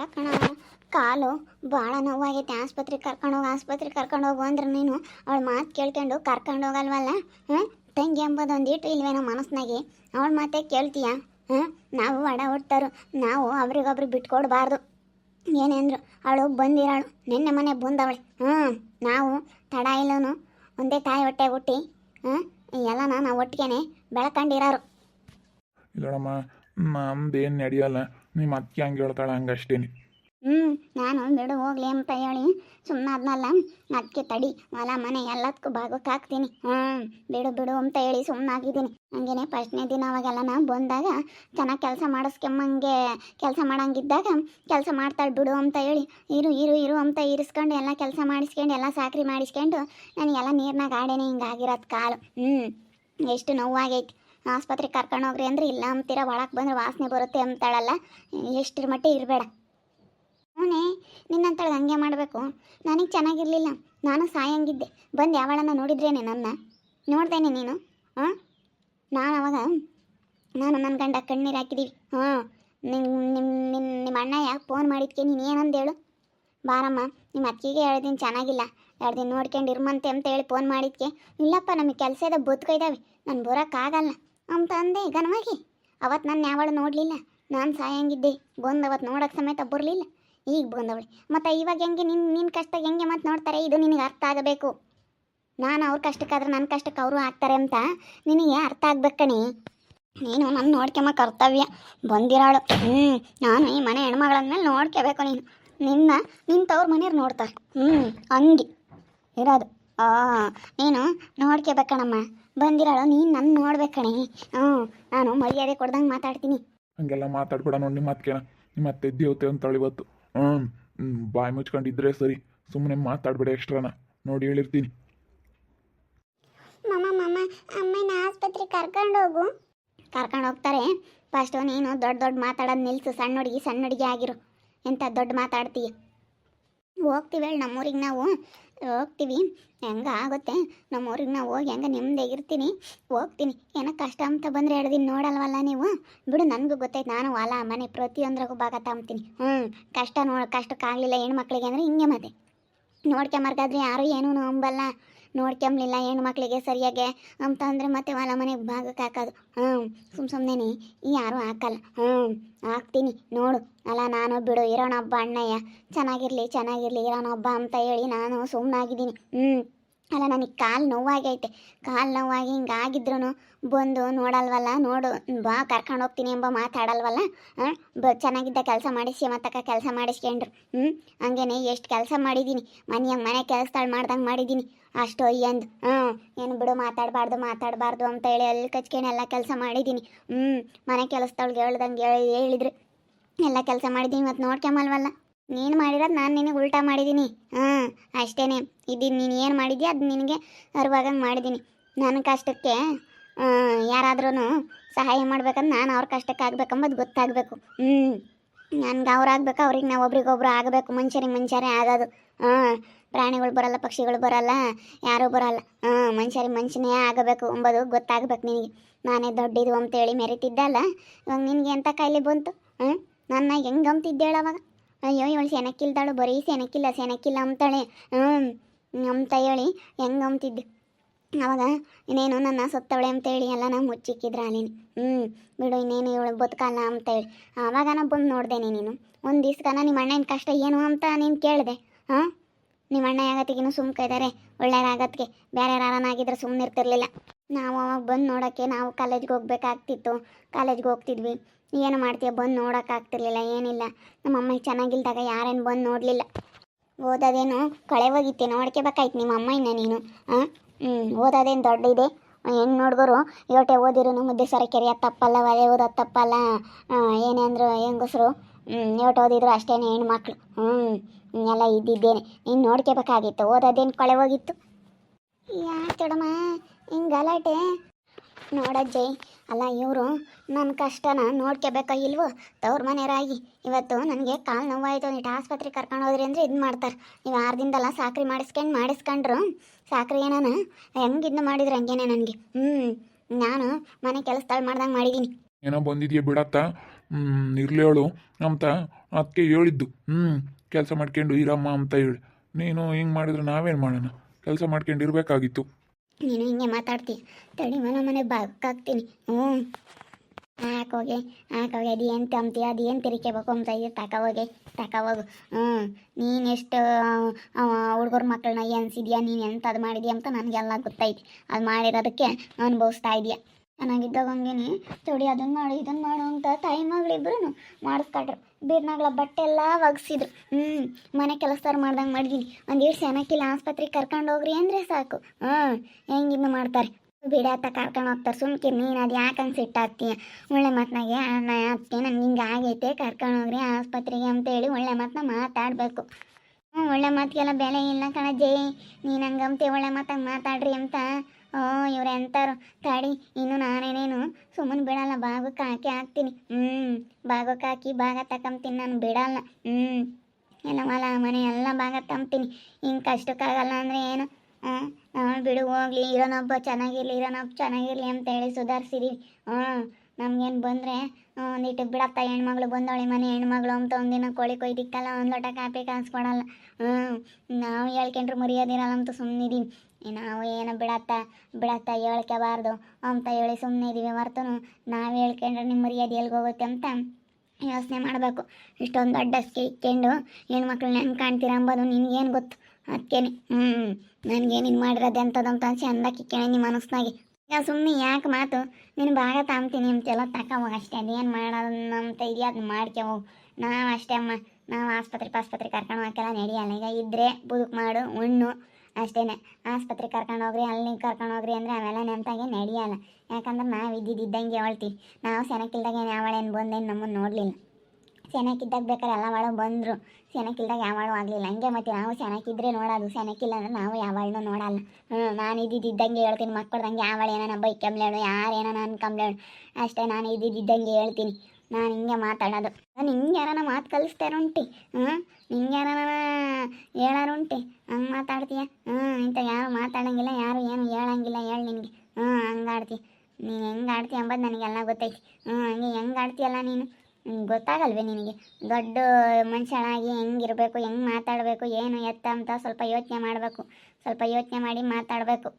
ಅಲ್ಲ ಕಣ, ಕಾಲು ಭಾಳ ನೋವಾಗೈತೆ. ಆಸ್ಪತ್ರೆಗೆ ಕರ್ಕೊಂಡೋಗಿ ಆಸ್ಪತ್ರೆಗೆ ಕರ್ಕೊಂಡೋಗು ಅಂದ್ರೆ ನೀನು ಅವಳ ಮಾತು ಕೇಳ್ಕೊಂಡು ಕರ್ಕೊಂಡು ಹೋಗಲ್ವಲ್ಲ? ಹಾಂ? ತಂಗಿ ಎಂಬುದು ಒಂದಿಟ್ಟು ಇಲ್ವೇನೋ ಮನಸ್ಸಿನಾಗೆ ಅವಳ ಮಾತೇ ಕೇಳ್ತೀಯ? ಹಾಂ? ನಾವು ಒಡ ಹುಟ್ಟರು, ನಾವು ಅವ್ರಿಗೊಬ್ರು ಬಿಟ್ಕೊಡ್ಬಾರ್ದು. ಏನೇಂದ್ರು ಅವಳು ಬಂದಿರಾಳು, ನಿನ್ನೆ ಮನೆ ಬಂದವಳೆ. ಹ್ಞೂ ನಾವು ತಡ ಇಲ್ಲನು ಒಂದೇ ತಾಯಿ ಹೊಟ್ಟೆ ಹುಟ್ಟಿ, ಹಾಂ? ಎಲ್ಲ ನಾವು ಒಟ್ಟಿಗೆನೆ ಬೆಳಕಂಡಿರಾರು. ಇಲ್ಲಮ್ಮ ನಮ್ದೇನು ನಡೆಯಲ್ಲ. ನಿಮ್ಮ ಅತ್ತೆ ಹಂಗೆ ಹೇಳ್ತಾಳೆ ಹಂಗಷ್ಟೇನೆ ಹ್ಞೂ ನಾನು ಬಿಡು ಹೋಗ್ಲಿ ಅಂತ ಹೇಳಿ ಸುಮ್ಮನಾದ್ನಲ್ಲ ಅದಕ್ಕೆ ತಡಿ, ಹೊಲ, ಮನೆ ಎಲ್ಲದಕ್ಕೂ ಭಾಗಕ್ಕೆ ಹಾಕ್ತೀನಿ. ಹ್ಞೂ ಬಿಡು ಬಿಡು ಅಂತ ಹೇಳಿ ಸುಮ್ಮನಾಗಿದ್ದೀನಿ ಹಂಗೇನೆ ಫಸ್ಟ್ನೇ ದಿನ ಅವಾಗೆಲ್ಲ ನಾ ಬಂದಾಗ ಚೆನ್ನಾಗಿ ಕೆಲಸ ಮಾಡಿಸ್ಕೊಂಬಂಗೆ ಕೆಲಸ ಮಾಡಂಗಿದ್ದಾಗ ಕೆಲಸ ಮಾಡ್ತಾಳೆ ಬಿಡು ಅಂತ ಹೇಳಿ, ಇರು ಇರು ಇರು ಅಂತ ಇರಿಸ್ಕೊಂಡು ಎಲ್ಲ ಕೆಲಸ ಮಾಡಿಸ್ಕೊಂಡು ಎಲ್ಲ ಸಾಕ್ರಿ ಮಾಡಿಸ್ಕೊಂಡು ನನಗೆಲ್ಲ ನೀರ್ನಾಗ ಆಡೇನೆ ಹಿಂಗಾಗಿರೋದು ಕಾಲು. ಹ್ಞೂ ಎಷ್ಟು ನೋವಾಗೈತಿ. ಆಸ್ಪತ್ರೆಗೆ ಕರ್ಕೊಂಡು ಹೋಗ್ರಿ ಅಂದ್ರೆ ಇಲ್ಲ ಅಂತೀರ, ಒಳಗೆ ಬಂದ್ರೆ ವಾಸನೆ ಬರುತ್ತೆ ಅಂತಾಳಲ್ಲ. ಎಷ್ಟರ ಮಟ್ಟಿಗೆ ಇರಬೇಡ. ಅವನೇ ಹೇಳಿ ಹಂಗೆ ಮಾಡಬೇಕು. ನನಗೆ ಚೆನ್ನಾಗಿರಲಿಲ್ಲ. ನಾನು ಸಾಯಂಗಿದ್ದೆ. ಬಂದು ಯಾವಳನ್ನ ನೋಡಿದ್ರೇನೆ ನನ್ನ? ನೋಡ್ದೇನೆ ನೀನು? ಹಾಂ ನಾನು ಅವಾಗ, ನಾನು ನನ್ನ ಗಂಡ ಕಣ್ಣೀರು ಹಾಕಿದ್ದೀವಿ ಹಾಂ ನಿಮ್ಮ ನಿಮ್ಮ ನಿಮ್ಮ ಯಾಕೆ ಫೋನ್ ಮಾಡಿದ್ಕೆ ನೀನು ಏನಂದು ಹೇಳು? ಬಾರಮ್ಮ ನಿಮ್ಮ ಅತ್ತಿಗೆ ದಿನ ಚೆನ್ನಾಗಿಲ್ಲ. ಎರಡು ದಿನ ನೋಡ್ಕೊಂಡು ಇರ್ಮಂತೆ ಅಂತ ಹೇಳಿ ಫೋನ್ ಮಾಡಿದ್ಕೆ. ಇಲ್ಲಪ್ಪ, ನಮಗೆ ಕೆಲಸ ಇದೆ ಬದುಕೈದಾವೆ ನಾನು ಬರೋಕ್ಕಾಗಲ್ಲ. ಅಂತ ಅಂದೆ ಘನವಾಗಿ. ಅವತ್ತು ನಾನು ಯಾವಳು ನೋಡಲಿಲ್ಲ. ನಾನು ಸಾಯಂಗಿದ್ದೆ. ಬಂದು ಅವತ್ತು ನೋಡೋಕೆ ಸಮೇತ ಬರಲಿಲ್ಲ. ಈಗ ಬಂದವಳೆ ಮತ್ತು ಇವಾಗ ಹೆಂಗೆ ನಿನ್ನ ನಿನ್ನ ಕಷ್ಟ ಹೆಂಗೆ ಮತ್ತೆ ನೋಡ್ತಾರೆ? ಇದು ನಿನಗೆ ಅರ್ಥ ಆಗಬೇಕು. ನಾನು ಅವ್ರ ಕಷ್ಟಕ್ಕಾದ್ರೆ ನನ್ನ ಕಷ್ಟಕ್ಕೆ ಅವರು ಆಗ್ತಾರೆ ಅಂತ ನಿನಗೆ ಅರ್ಥ ಆಗ್ಬೇಕಣಿ ನೀನು ನನ್ನ ನೋಡ್ಕೊಂಬ ಕರ್ತವ್ಯ. ಬಂದಿರಾಳು. ಹ್ಞೂ ನಾನು ಈ ಮನೆ ಹೆಣ್ಮಗಳಂದ್ಮೇಲೆ ನೋಡ್ಕೋಬೇಕು ನೀನು. ನಿನ್ನ ನಿನ್ನ ತವ್ರ ಮನೆಯವ್ರು ನೋಡ್ತಾರೆ. ಹ್ಞೂ ಹಂಗೆ. ಇರೋದು. ಆ, ನೀನು ನೋಡ್ಕೋಬೇಕಣಮ್ಮ ಬಂದಿರಾಳು ನೀನು ನನ್ನ ನೋಡ್ಬೇಕಣೆ ಹ್ಞೂ ನಾನು ಮರ್ಯಾದೆ ಕೊಡ್ದಂಗೆ ಮಾತಾಡ್ತೀನಿ. ಹಂಗೆಲ್ಲ ಮಾತಾಡ್ಬೇಡ ನೋಡಿ ನಿಮ್ಮ ಮಾತ್ಕೇನ ನಿಮ್ಮ ಅತ್ತೆ ದೇವತೆ ಅಂತಾಳೆ ಇವತ್ತು. ಹ್ಞೂ ಬಾಯಿ ಮುಚ್ಕೊಂಡಿದ್ರೆ ಸರಿ. ಸುಮ್ಮನೆ ಮಾತಾಡ್ಬೇಡ ಎಕ್ಸ್ಟ್ರಾನ. ನೋಡಿ ಹೇಳಿರ್ತೀನಿ. ಮಮ್ಮ ಮಮ್ಮ ಅಮ್ಮನ ಆಸ್ಪತ್ರೆ ಕರ್ಕೊಂಡು ಹೋಗು. ಕರ್ಕೊಂಡು ಹೋಗ್ತಾರೆ. ಫಸ್ಟು ನೀನು ದೊಡ್ಡ ದೊಡ್ಡ ಮಾತಾಡೋದು ನಿಲ್ಸು. ಸಣ್ಣ ಹುಡುಗಿ ಸಣ್ಣ ಹುಡುಗಿ ಆಗಿರು. ಎಂಥ ದೊಡ್ಡ ಮಾತಾಡ್ತೀಯ? ಹೋಗ್ತೀವಿ ಹೇಳಿ ನಮ್ಮೂರಿಗೆ ನಾವು. ಹೋಗ್ತೀವಿ. ಹೆಂಗೆ ಆಗುತ್ತೆ? ನಮ್ಮೂರಿಗೆ ನಾವು ಹೋಗಿ ಹೆಂಗೆ ಇರ್ತೀನಿ ಹೋಗ್ತೀನಿ. ಏನೋ ಕಷ್ಟ ಅಂತ ಬಂದರೆ ಎರಡು ದಿನ ನೋಡಲ್ವಲ್ಲ ನೀವು? ಬಿಡು, ನನಗೂ ಗೊತ್ತೈತೆ ನಾನು ಹೊಲ, ಮನೆ ಪ್ರತಿಯೊಂದ್ರಾಗೂ ಭಾಗ ತಗೊಂತೀನಿ. ಹ್ಞೂ ಕಷ್ಟ ನೋಡ, ಕಷ್ಟಕ್ಕಾಗಲಿಲ್ಲ ಹೆಣ್ಮಕ್ಳಿಗೆ ಅಂದರೆ ಹಿಂಗೆ ಮತ್ತೆ. ನೋಡ್ಕೊಂಬರ್ಗಾದ್ರೆ ಯಾರು ಏನೂ ನಂಬಲ್ಲ. ನೋಡ್ಕೊಂಬ್ಲಿಲ್ಲ ಹೆಣ್ಣು ಮಕ್ಕಳಿಗೆ ಸರಿಯಾಗಿ ಅಂತ ಅಂದರೆ ಮತ್ತೆ ಹೊಲ ಮನೆಗೆ ಭಾಗಕ್ಕೆ ಹಾಕೋದು. ಹ್ಞೂ ಸುಮ್ಮ ಸುಮ್ಮನೆ ಯಾರೂ ಹಾಕಲ್ಲ. ಹ್ಞೂ ಹಾಕ್ತೀನಿ. ನೋಡು. ಅಲ್ಲ, ನಾನು ಬಿಡು. ಇರೋಣೊಬ್ಬ ಅಣ್ಣಯ್ಯ. ಚೆನ್ನಾಗಿರಲಿ ಚೆನ್ನಾಗಿರಲಿ. ಇರೋಣಬ್ಬ ಅಂತ ಹೇಳಿ ನಾನು ಸುಮ್ಮನಾಗಿದ್ದೀನಿ ಹ್ಞೂ ಅಲ್ಲ, ನನಗೆ ಕಾಲು ನೋವಾಗೈತೆ ಕಾಲು ನೋವಾಗಿ ಹಿಂಗಾಗಿದ್ರು ಬಂದು ನೋಡಲ್ವಲ್ಲ, ನೋಡು, ಬಾ, ಕರ್ಕೊಂಡು ಹೋಗ್ತೀನಿ ಎಂಬ ಮಾತಾಡಲ್ವಲ್ಲ? ಬ, ಚೆನ್ನಾಗಿದ್ದ ಕೆಲಸ ಮಾಡಿಸಿ ಮತ್ತಕ್ಕ ಕೆಲಸ ಮಾಡಿಸ್ಕೊಂಡ್ರು. ಹ್ಞೂ ಹಂಗೇನೆ ಎಷ್ಟು ಕೆಲಸ ಮಾಡಿದ್ದೀನಿ ಮನೆಯ ಮನೆ ಕೆಲಸಗಳು ಮಾಡ್ದಂಗೆ ಮಾಡಿದ್ದೀನಿ ಅಷ್ಟು ಎಂದು. ಹ್ಞೂ ಏನು ಬಿಡು, ಮಾತಾಡಬಾರ್ದು ಮಾತಾಡಬಾರ್ದು ಅಂತ ಹೇಳಿ ಅಲ್ಲಿ ಕಚ್ಕೊಂಡು ಎಲ್ಲ ಕೆಲಸ ಮಾಡಿದ್ದೀನಿ ಹ್ಞೂ ಮನೆ ಕೆಲಸದೊಳಗೆ ಹೇಳ್ದಂಗೆ ಹೇಳಿ ಹೇಳಿದ್ರು. ಎಲ್ಲ ಕೆಲಸ ಮಾಡಿದ್ದೀನಿ ಮತ್ತು ನೋಡ್ಕೊಂಬಲ್ವಲ್ಲ? ನೀನು ಮಾಡಿರೋದು ನಾನು ನಿನಗೆ ಉಲ್ಟಾ ಮಾಡಿದ್ದೀನಿ ಹಾಂ ಅಷ್ಟೇ ಇದ್ದೀನಿ ನೀನು ಏನು ಮಾಡಿದ್ಯಾ ಅದು ನಿನಗೆ ಅರಿವಾಗಂಗೆ ಮಾಡಿದ್ದೀನಿ ನನ್ನ ಕಷ್ಟಕ್ಕೆ ಯಾರಾದ್ರೂ ಸಹಾಯ ಮಾಡ್ಬೇಕಂದ್ರೆ ನಾನು ಅವ್ರ ಕಷ್ಟಕ್ಕೆ ಆಗ್ಬೇಕಂಬದು ಗೊತ್ತಾಗಬೇಕು. ಹ್ಞೂ ನನ್ಗೆ ಅವ್ರು ಆಗ್ಬೇಕು, ಅವ್ರಿಗೆ ನಾವು ಒಬ್ರಿಗೊಬ್ರು ಆಗಬೇಕು ಮನುಷ್ಯರಿಗೆ ಮನುಷ್ಯರೇ ಆಗೋದು. ಹಾಂ, ಪ್ರಾಣಿಗಳು ಬರಲ್ಲ, ಪಕ್ಷಿಗಳು ಬರಲ್ಲ, ಯಾರೂ ಬರಲ್ಲ. ಹಾಂ ಮನುಷ್ಯರಿಗೆ ಮನುಷ್ಯನೇ ಆಗಬೇಕು ಎಂಬುದು ಗೊತ್ತಾಗಬೇಕು ನಿನಗೆ. ನಾನೇ ದೊಡ್ಡದು ಅಂತೇಳಿ ಮೆರಿತಿದ್ದಲ್ಲ ಇವಾಗ ನಿನಗೆ ಎಂಥ ಕಾಯಿಲೆ ಬಂತು? ಹ್ಞೂ ನನ್ನ ಹೆಂಗೆ ಅಂತಿದ್ದೇಳು ಅಯ್ಯೋ, ಇವಳು ಸೆನಕ್ಕಿಲ್ದಾಳು ಬರೀ ಸೆನಕ್ಕಿಲ್ಲ ಸೆನಕ್ಕಿಲ್ಲ ಅಂತಾಳೆ. ಹ್ಞೂ ಅಂತ ಹೇಳಿ ಹೆಂಗೆ ಅಂತಿದ್ದು ಅವಾಗ ಇನ್ನೇನು ನನ್ನ ಸತ್ತವಳೆ ಅಂತೇಳಿ ಎಲ್ಲ ನಾವು ಮುಚ್ಚಿಕ್ಕಿದ್ರೆ ಅಲ್ಲಿನಿ ಹ್ಞೂ ಬಿಡು, ಇನ್ನೇನು ಇವಳು ಬದುಕಲ್ಲ ಅಂತೇಳಿ ಆವಾಗ ನಾನು ಬಂದು ನೋಡಿದೆ ನೀನು. ಒಂದು ದಿವ್ಸಕ್ಕನ ನಿಮ್ಮ ಅಣ್ಣನ ಕಷ್ಟ ಏನು ಅಂತ ನೀನು ಕೇಳಿದೆ. ಹಾಂ? ನಿಮ್ಮ ಅಣ್ಣ ಆಗತ್ತಿಗಿನೂ ಸುಮ್ಕ ಇದ್ದಾರೆ ಒಳ್ಳೆಯರಾಗತ್ತಿಗೆ ಬೇರೆ ಯಾರನ್ನಾಗಿದ್ರೆ ಸುಮ್ಮನೆ ಇರ್ತಿರ್ಲಿಲ್ಲ. ನಾವು ಅವಾಗ ಬಂದು ನೋಡೋಕ್ಕೆ ನಾವು ಕಾಲೇಜ್ಗೆ ಹೋಗ್ಬೇಕಾಗ್ತಿತ್ತು. ಕಾಲೇಜ್ಗೆ ಹೋಗ್ತಿದ್ವಿ. ಏನು ಮಾಡ್ತೀಯ ಬಂದು ನೋಡೋಕ್ಕಾಗ್ತಿರ್ಲಿಲ್ಲ ಏನಿಲ್ಲ. ನಮ್ಮ ಅಮ್ಮ ಚೆನ್ನಾಗಿಲ್ದಾಗ ಯಾರೇನು ಬಂದು ನೋಡಲಿಲ್ಲ. ಓದೋದೇನು ಕಳೆ ಹೋಗಿತ್ತೆ ನೋಡ್ಕೋಬೇಕಾಯ್ತು ನಿಮ್ಮ ಅಮ್ಮ ನೀನು ಹಾಂ ಹ್ಞೂ ಓದೋದೇನು ದೊಡ್ಡ ಇದೆ? ಹೆಣ್ಣು ನೋಡ್ಗೋರು ಯೋಟೆ ಓದಿರು ಮುದ್ದೆ ಸರ ಕೆರೆಯೋದು ತಪ್ಪಲ್ಲ, ಒಲೆ ಓದೋದು ತಪ್ಪಲ್ಲ ಏನೇ ಅಂದರು ಹೆಂಗಸರು. ಯೋಟೆ ಓದಿದ್ರು ಅಷ್ಟೇ ಹೆಣ್ಮಕ್ಳು. ಹ್ಞೂ ಎಲ್ಲ ಇದ್ದಿದ್ದೇನೆ. ನೀನು ನೋಡ್ಕೋಬೇಕಾಗಿತ್ತು, ಓದೋದೇನು ಕಳೆ ಹೋಗಿತ್ತು ಯಾಕೆ ಚಡಮ್ಮ ಹಿಂಗೆ ಗಲಾಟೆ? ನೋಡಜ್ಜಿ ಅಲ್ಲ, ಇವರು ನನ್ನ ಕಷ್ಟನ ನೋಡ್ಕೋಬೇಕೋ ಇಲ್ವೋ? ತವ್ರ ಮನೆಯವರಾಗಿ. ಇವತ್ತು ನನಗೆ ಕಾಲು ನೋವಾಯಿತು. ನೀಟ್ ಆಸ್ಪತ್ರೆಗೆ ಕರ್ಕೊಂಡು ಹೋದ್ರಿ ಅಂದರೆ ಇದು ಮಾಡ್ತಾರೆ. ನೀವು ಆರು ದಿನದಲ್ಲ ಸಾಕ್ರಿ ಮಾಡಿಸ್ಕೊಂಡು ಮಾಡಿಸ್ಕೊಂಡ್ರು. ಸಾಕ್ರಿ ಏನಾನ? ಹೆಂಗೆ ಇದನ್ನ ಮಾಡಿದ್ರು ಹಂಗೇನೆ ನನಗೆ. ಹ್ಞೂ ನಾನು ಮನೆ ಕೆಲಸದಲ್ಲಿ ಮಾಡ್ದಂಗೆ ಮಾಡಿದ್ದೀನಿ ಏನೋ ಬಂದಿದ್ಯಾ ಬಿಡತ್ತ? ಇರಲಿ ಹೇಳು ಅಂತ ಅದಕ್ಕೆ ಹೇಳಿದ್ದು. ಹ್ಞೂ ಕೆಲಸ ಮಾಡ್ಕೊಂಡು ಇರಮ್ಮ ಅಂತ ಹೇಳಿ. ನೀನು ಹಿಂಗೆ ಮಾಡಿದ್ರೆ ನಾವೇನು ಮಾಡೋಣ? ಕೆಲಸ ಮಾಡ್ಕೊಂಡು ಇರಬೇಕಾಗಿತ್ತು ನೀನು ಹಿಂಗೆ ಮಾತಾಡ್ತಿ. ತಡಿ ಮನೆ ಮನೆ ಬಾಕಾಗ್ತೀನಿ ಹ್ಞೂ. ಹಾಕೋಗೆ ಹಾಕೋಗೆ ಅದು ಏನು ತಂಬ್ತೀಯ ಅದು ಏನು ತಿರಿಕೆಬೇಕು ಅಂತ ಇದೆ ತಕೋಗೆ ತಕೋಗೋಗು ಹ್ಞೂ. ನೀನು ಎಷ್ಟು ಹುಡುಗರ ಮಕ್ಕಳನ್ನ ಎನ್ಸಿದ್ಯಾ ನೀನು ಎಂಥದ್ದು ಮಾಡಿದ್ಯಾ ಅಂತ ನನಗೆಲ್ಲ ಗೊತ್ತೈತಿ. ಅದು ಮಾಡಿರೋದಕ್ಕೆ ಅನುಭವಿಸ್ತಾ ಇದೆಯಾ. ಚೆನ್ನಾಗಿದ್ದಾಗ ಹಂಗೇನೆ, ತೋಡಿ ಅದನ್ನು ಮಾಡು ಇದನ್ನು ಮಾಡು ಅಂತ ತಾಯಿ ಮಗಳಿಬ್ರು ಮಾಡಿಸ್ಕೊಟ್ರು ಬೀರ್ನಾಗ್ಲ ಬಟ್ಟೆ ಎಲ್ಲ ಒಗ್ಸಿದ್ರು. ಹ್ಞೂ ಮನೆ ಕೆಲಸದವ್ರು ಮಾಡ್ದಂಗೆ ಮಾಡಿದೀನಿ ಒಂದು ಇಷ್ಟು ಚೆನ್ನಾಗಿಲ್ಲ ಆಸ್ಪತ್ರೆಗೆ ಕರ್ಕೊಂಡು ಹೋಗ್ರಿ ಅಂದರೆ ಸಾಕು. ಹಾಂ ಹೆಂಗಿನ್ನು ಮಾಡ್ತಾರೆ? ಬಿಡಾತ ಕರ್ಕೊಂಡು ಹೋಗ್ತಾರೆ ಸುಮ್ಕೆ ನೀನು ಅದು ಯಾಕೆ ಅನ್ಸಿಟ್ಟಾಗ್ತೀಯ ಒಳ್ಳೆ ಮಾತನಾಗೆ, ಅಣ್ಣ, ಅತ್ತೆ ನನಗೆ ಹಿಂಗೆ ಆಗೈತೆ, ಕರ್ಕೊಂಡು ಹೋಗ್ರಿ ಆಸ್ಪತ್ರೆಗೆ ಅಂತೇಳಿ ಒಳ್ಳೆ ಮಾತನ್ನ ಮಾತಾಡಬೇಕು. ಹ್ಞೂ ಒಳ್ಳೆ ಮಾತಿಗೆಲ್ಲ ಬೆಲೆ ಇಲ್ಲ ಕಣ ಜೈ ನೀನು ಹಂಗಂತೆ, ಒಳ್ಳೆ ಮಾತಾಗ ಮಾತಾಡ್ರಿ ಅಂತ ಓ ಇವ್ರು ಎಂತಾರು. ತಡಿ, ಇನ್ನು ನಾನೇನೇನು ಸುಮ್ಮನೆ ಬಿಡಲ್ಲ, ಭಾಗಕ್ಕೆ ಹಾಕಿ ಹಾಕ್ತೀನಿ. ಹ್ಞೂ ಭಾಗಕ್ಕೆ ಹಾಕಿ ಭಾಗ ತಕೊಂತೀನಿ ನಾನು, ಬಿಡಲ್ಲ. ಹ್ಞೂ ಎಲ್ಲ ಹೊಲ, ಮನೆ ಎಲ್ಲ ಭಾಗ ತಂಬ್ತೀನಿ. ಹಿಂಗೆ ಕಷ್ಟಕ್ಕಾಗಲ್ಲ ಅಂದರೆ ಏನು? ನಾವು ಬಿಡು, ಹೋಗ್ಲಿ, ಇರೋನೊಬ್ಬ ಚೆನ್ನಾಗಿರ್ಲಿ ಇರೋನೊಬ್ಬ ಚೆನ್ನಾಗಿರ್ಲಿ ಅಂತ ಹೇಳಿ ಸುಧಾರಿಸಿದೀವಿ. ಹ್ಞೂ ನಮ್ಗೇನು ಬಂದರೆ ಒಂದಿಟ್ಟು ಬಿಡಪ್ಪ, ಹೆಣ್ಮಗಳು ಬಂದವಳೆ, ಮನೆ ಹೆಣ್ಮಗಳು ಅಂತ ಒಂದಿನ ಕೋಳಿ ಕೊಯ್ದಿಕ್ಕಲ್ಲ, ಒಂದು ಲೋಟ ಕಾಪಿ ಕಾಸು ಕೊಡಲ್ಲ ಹ್ಞೂ ನಾವು ಹೇಳ್ಕೊಂಡ್ರೆ ಮರ್ಯಾದಿರಲ್ಲ ಅಂತ ಸುಮ್ಮನಿದೀವಿ ನಾವು ಏನು ಬಿಡತ್ತ ಬಿಡತ್ತ ಹೇಳ್ಕೋಬಾರ್ದು ಅಂತ ಹೇಳಿ ಸುಮ್ಮನೆ ಇದೀವಿ. ಹೊರ್ತನು ನಾವು ಹೇಳ್ಕೊಂಡ್ರೆ ನಿಮ್ಮ ಮರ್ಯಾದೆ ಎಲ್ಲಿಗೆ ಹೋಗುತ್ತೆ ಅಂತ ಯೋಚನೆ ಮಾಡಬೇಕು. ಇಷ್ಟೊಂದು ದೊಡ್ಡ ಸ್ಕಿ ಇಕ್ಕೊಂಡು ಹೆಣ್ಮಕ್ಳು ನೆನ್ ಕಾಣ್ತೀರ ಅಂಬೋದು ನಿನಗೇನು ಗೊತ್ತು. ಅದಕ್ಕೇನೆ ಹ್ಞೂ ನನಗೇನು ಇದು ಮಾಡಿರೋದು ಎಂಥದ್ದು ಅಂತ ಚಂದ ಕೇಳಿ ನಿಮ್ಮ ಮನಸ್ಸಿನಾಗೆ ಈಗ ಸುಮ್ಮನೆ ಯಾಕೆ ಮಾತು? ನೀನು ಭಾಗ ತಾಂಬ್ತೀನಿ ಅಂತೆಲ್ಲ ತಗೋವಾಗ ಅಷ್ಟೇ. ಅದೇನು ಮಾಡೋದು ಅಂತ ಇದೆಯಾ? ಅದನ್ನ ಮಾಡ್ಕೊ ನಾವು ಅಷ್ಟೇ ಅಮ್ಮ. ನಾವು ಆಸ್ಪತ್ರೆ ಪಾಸ್ಪತ್ರೆ ಕರ್ಕೊಂಡು ಹೋಗಕ್ಕೆಲ್ಲ ನಡೆಯಲ್ಲ. ಈಗ ಇದ್ದರೆ ಬದುಕು ಮಾಡು, ಉಣ್ಣು ಅಷ್ಟೇ ಆಸ್ಪತ್ರೆ ಕರ್ಕೊಂಡು ಹೋಗ್ರಿ ಅಲ್ಲಿ ಕರ್ಕೊಂಡು ಹೋಗ್ರಿ ಅಂದರೆ ಅವೆಲ್ಲ ನೆನಪಾಗೆ ನಡೆಯಲ್ಲ. ಯಾಕಂದ್ರೆ ನಾವು ಇದ್ದಿದ್ದಂಗೆ ಹೇಳ್ತೀವಿ ನಾವು ಸೆನಕ್ಕಿಲ್ದಾಗ ಯಾವಳೇನು ಬಂದೇನು ನಮ್ಮನ್ನು ನೋಡಲಿಲ್ಲ. ಸೆನಕ್ಕಿದ್ದಾಗ ಬೇಕಾದ್ರೆ ಎಲ್ಲ ಅವಳು ಬಂದರು. ಸೆನಕ್ಕಿಲ್ದಾಗ ಯಾವಳು ಆಗಲಿಲ್ಲ. ಹಂಗೆ ಮತ್ತೆ ನಾವು ಸೆನಕ್ಕಿದ್ರೆ ನೋಡೋದು ಸೆನಕ್ಕಿಲ್ಲ ಅಂದ್ರೆ ನಾವು ಯಾವಳನ್ನೂ ನೋಡಲ್ಲ. ಹ್ಞೂ ನಾನು ಇದ್ದಿದ್ದಂಗೆ ಹೇಳ್ತೀನಿ ಮಕ್ಕಳ್ದಂಗೆ, ಯಾವಳು ಏನೋ ಬೈಕಂಬ್ಲೇಳು ಯಾರು ಏನೋ ಅನ್ಕಂಬ್ಲೇಳು ಅಷ್ಟೇ ನಾನು ಇದ್ದಿದ್ದಂಗೆ ಹೇಳ್ತೀನಿ. ನಾನು ಹಿಂಗೆ ಮಾತಾಡೋದು. ನಾನು ಹಿಂಗೆ ಯಾರನ ಮಾತು ಕಲಿಸ್ತಾರುಂಟಿ ಹ್ಞೂ ನಿಂಗೆ ಯಾರನ ಹೇಳಾರುಂಟಿ ಹಂಗೆ ಮಾತಾಡ್ತೀಯ? ಹ್ಞೂ ಇಂಥ ಯಾರು ಮಾತಾಡೋಂಗಿಲ್ಲ, ಯಾರು ಏನು ಹೇಳಂಗಿಲ್ಲ ಹೇಳಿ ನಿನಗೆ. ಹ್ಞೂ ಹಂಗೆ ಆಡ್ತಿ. ನೀನು ಹೆಂಗೆ ಆಡ್ತೀಯ ನನಗೆ ನನಗೆಲ್ಲ ಗೊತ್ತೈತಿ. ಹ್ಞೂ ಹಂಗೆ ಹೆಂಗೆ ಆಡ್ತೀಯಲ್ಲ ನೀನು? ಗೊತ್ತಾಗಲ್ವೇ ನಿನಗೆ. ದೊಡ್ಡ ಮನುಷ್ಯನಾಗಿ ಹೆಂಗಿರಬೇಕು ಹೆಂಗೆ ಮಾತಾಡಬೇಕು, ಏನು ಎತ್ತ ಅಂತ ಸ್ವಲ್ಪ ಯೋಚನೆ ಮಾಡಬೇಕು. ಸ್ವಲ್ಪ ಯೋಚನೆ ಮಾಡಿ ಮಾತಾಡಬೇಕು.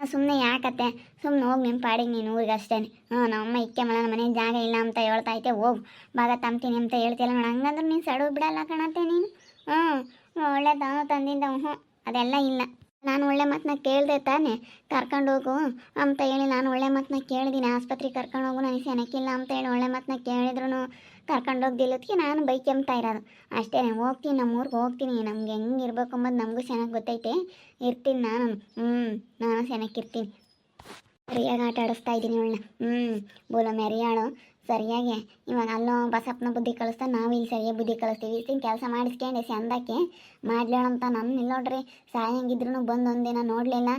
ಸುಮ್ಮನೆ ಯಾಕತ್ತೆ? ಸುಮ್ಮನೆ ಹೋಗಿ ನಿಮ್ಮ ಪಾಡಿಗೆ ನೀನು ಊರಿಗೆ ಅಷ್ಟೇ ಹ್ಞೂ ನಮ್ಮಮ್ಮ ಇಕ್ಕೆ ಮಲ ನಮ್ಮ ಮನೆಗೆ ಜಾಗ ಇಲ್ಲ ಅಂತ ಹೇಳ್ತಾ ಐತೆ ಹೋಗು, ಭಾಗ ತಂಬ್ತೀನಿ ಅಂತ ಹೇಳ್ತಿಲ್ಲ ನೋಡು. ಹಂಗಂದ್ರೆ ನೀನು ಸಡು ಬಿಡಲ್ಲ ಕಣತ್ತೆ ನೀನು. ಹ್ಞೂ ಒಳ್ಳೆ ತಾನು ತಂದಿಂದ ಹ್ಞೂ ಅದೆಲ್ಲ ಇಲ್ಲ. ನಾನು ಒಳ್ಳೆ ಮಾತನ್ನ ಕೇಳಿದೆ ತಾನೆ, ಕರ್ಕೊಂಡು ಹೋಗು. ಅಂತ ಹೇಳಿ ನಾನು ಒಳ್ಳೆ ಮಾತನ್ನ ಕೇಳಿದ್ದೀನಿ ಆಸ್ಪತ್ರೆಗೆ ಕರ್ಕೊಂಡು ಹೋಗು, ನನಗೆ ಸೆನಕ್ಕಿಲ್ಲ ಅಂತ ಹೇಳಿ ಒಳ್ಳೆ ಮಾತನ್ನ ಕೇಳಿದ್ರು ಕರ್ಕೊಂಡು ನಾನು ನಾನು ಬೈಕೆಂಬ್ತಾ ಇರೋದು. ಅಷ್ಟೇ ಹೋಗ್ತೀನಿ ನಮ್ಮ ಊರಿಗೆ ಹೋಗ್ತೀನಿ. ನಮ್ಗೆ ಹೆಂಗೆ ಇರ್ಬೇಕು ಅಂಬೋದು ನಮಗೂ ಚೆನ್ನಾಗಿ ಗೊತ್ತೈತೆ. ಇರ್ತೀನಿ ನಾನು ಹ್ಞೂ ನಾನು ಸೆನಕ್ಕಿರ್ತೀನಿ ಸರಿಯಾಗಿ ಆಟ ಆಡಿಸ್ತಾ ಇದ್ದೀನಿ ಅವಳನ್ನ ಹ್ಞೂ ಬೋಲೋ ಮೆರಿಯಾಳು ಸರಿಯಾಗಿ. ಇವಾಗ ಅಲ್ಲೋ ಬಸಪ್ಪನ ಬುದ್ಧಿ ಕಳಿಸ್ತಾ ನಾವು ಇಲ್ಲಿ ಸರಿಯಾಗಿ ಬುದ್ಧಿ ಕಲಿಸ್ತೀವಿ ಇಷ್ಟಿನ ಕೆಲಸ ಮಾಡಿಸ್ಕೊಂಡೆ ಅಂದಕ್ಕೆ ಮಾಡ್ಲೇಳಂತ ನನ್ನ ಇಲ್ಲ ನೋಡ್ರಿ. ಸಾಯಂಗಿದ್ರು ಬಂದು ಒಂದಿನ ನೋಡಲಿಲ್ಲ.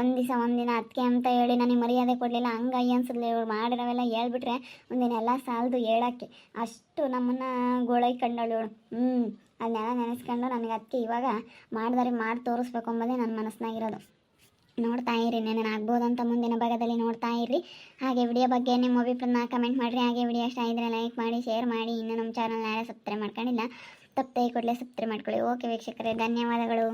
ಒಂದು ದಿವಸ ಒಂದಿನ ಅದಕ್ಕೆ ಅಂತ ಹೇಳಿ ನನಗೆ ಮರ್ಯಾದೆ ಕೊಡಲಿಲ್ಲ. ಹಂಗಾಗಿ ಅನ್ಸದ್ಲಿ ಇವ್ರು ಮಾಡಿರೋವೆಲ್ಲ ಹೇಳ್ಬಿಟ್ರೆ ಒಂದಿನ ಎಲ್ಲ ಸಾಲದು ಹೇಳೋಕ್ಕೆ. ಅಷ್ಟು ನಮ್ಮನ್ನು ಗೋಳೈ ಕಂಡಳು ಇವಳು. ಹ್ಞೂ ಅದನ್ನೆಲ್ಲ ನೆನೆಸ್ಕೊಂಡು ನನಗೆ ಅದಕ್ಕೆ ಇವಾಗ ಮಾಡಿದಾರೆ, ಮಾಡಿ ತೋರಿಸ್ಬೇಕು ಅಂಬೋದೇ ನನ್ನ ಮನಸ್ಸಿನಾಗಿರೋದು ನೋಡ್ತಾ ಇರಿ ಆಗ್ಬೋದು ಅಂತ ಮುಂದಿನ ಭಾಗದಲ್ಲಿ ನೋಡ್ತಾ ಇರಿ ಹಾಗೆ ವಿಡಿಯೋ ಬಗ್ಗೆ ನಿಮ್ಮ ಅಭಿಪ್ರಾಯನ ಕಮೆಂಟ್ ಮಾಡಿರಿ. ಹಾಗೆ ವಿಡಿಯೋ ಇಷ್ಟ ಆಗಿದ್ರೆ ಲೈಕ್ ಮಾಡಿ ಶೇರ್ ಮಾಡಿ. ಇನ್ನು ನಮ್ಮ ಚಾನಲ್ನ ಯಾರೇ ಸಬ್ಸ್ಕ್ರೈಬ್ ಮಾಡ್ಕೊಂಡಿಲ್ಲ, ತಪ್ಪದೆ ಕೂಡಲೇ ಸಬ್ಸ್ಕ್ರೈಬ್ ಮಾಡ್ಕೊಳ್ಳಿ. ಓಕೆ ವೀಕ್ಷಕರೇ, ಧನ್ಯವಾದಗಳು.